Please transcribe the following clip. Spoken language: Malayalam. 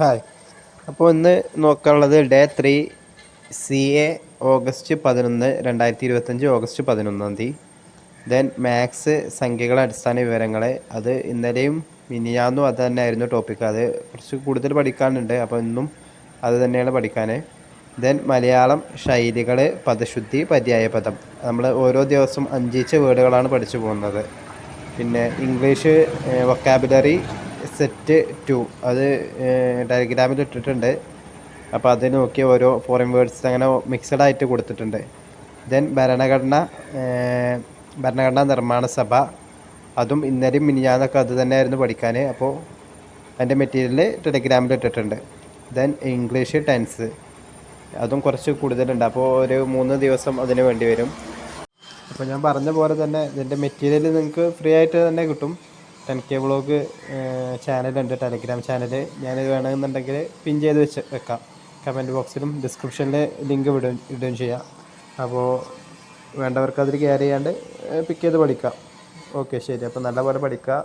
ഹായ്. അപ്പോൾ ഇന്ന് നോക്കാനുള്ളത് day three C A August പതിനൊന്ന് രണ്ടായിരത്തി ഇരുപത്തഞ്ച് ഓഗസ്റ്റ് പതിനൊന്നാം തീയതി. ദെൻ മാത്സ് സംഖ്യകളെ അടിസ്ഥാന വിവരങ്ങൾ അത് ഇന്നലെയും മിനിയാന്നും അത് തന്നെയായിരുന്നു ടോപ്പിക്ക് അത് കുറച്ച് കൂടുതൽ പഠിക്കാനുണ്ട്. അപ്പോൾ ഇന്നും അത് തന്നെയാണ് പഠിക്കാൻ ദെൻ മലയാളം ശൈലികൾ പദശുദ്ധി പര്യായ പദം നമ്മൾ ഓരോ ദിവസം അഞ്ചീച്ച വേർഡുകളാണ് പഠിച്ചു പോകുന്നത്. പിന്നെ ഇംഗ്ലീഷ് വൊക്കാബുലറി സെറ്റ് ടു അത് ടെലിഗ്രാമിൽ ഇട്ടിട്ടുണ്ട്. അപ്പോൾ അത് നോക്കി ഓരോ ഫോറിൻ വേർഡ്സ് അങ്ങനെ മിക്സഡ് ആയിട്ട് കൊടുത്തിട്ടുണ്ട്. ദെൻ ഭരണഘടന ഭരണഘടനാ നിർമ്മാണ സഭ. അതും ഇന്നലെയും മിനിഞ്ഞാന്നൊക്കെ അത് തന്നെയായിരുന്നു പഠിക്കാൻ അപ്പോൾ അതിന്റെ മെറ്റീരിയൽ ടെലിഗ്രാമിൽ ഇട്ടിട്ടുണ്ട്. ദെൻ ഇംഗ്ലീഷ് ടെൻസ് അതും കുറച്ച് കൂടുതലുണ്ട്. അപ്പോൾ ഒരു മൂന്ന് ദിവസം അതിന് വേണ്ടി വരും. അപ്പോൾ ഞാൻ പറഞ്ഞ പോലെ തന്നെ ഇതിന്റെ മെറ്റീരിയൽ നിങ്ങൾക്ക് ഫ്രീ ആയിട്ട് തന്നെ കിട്ടും. ടെൻ കെ വ്ളോഗ് ചാനലുണ്ട് ടെലിഗ്രാം ചാനൽ ഞാനിത് വേണമെന്നുണ്ടെങ്കിൽ പിൻ ചെയ്ത് വെച്ച് വെക്കാം. കമന്റ് ബോക്സിലും ഡിസ്ക്രിപ്ഷനിൽ ലിങ്ക് വിടും ഇടുകയും ചെയ്യാം. അപ്പോൾ വേണ്ടവർക്ക് അതിൽ കയറി ചെയ്യാണ്ട് പിക്ക് ചെയ്ത് പഠിക്കാം. ഓക്കെ ശരി. അപ്പോൾ നല്ലപോലെ പഠിക്കുക.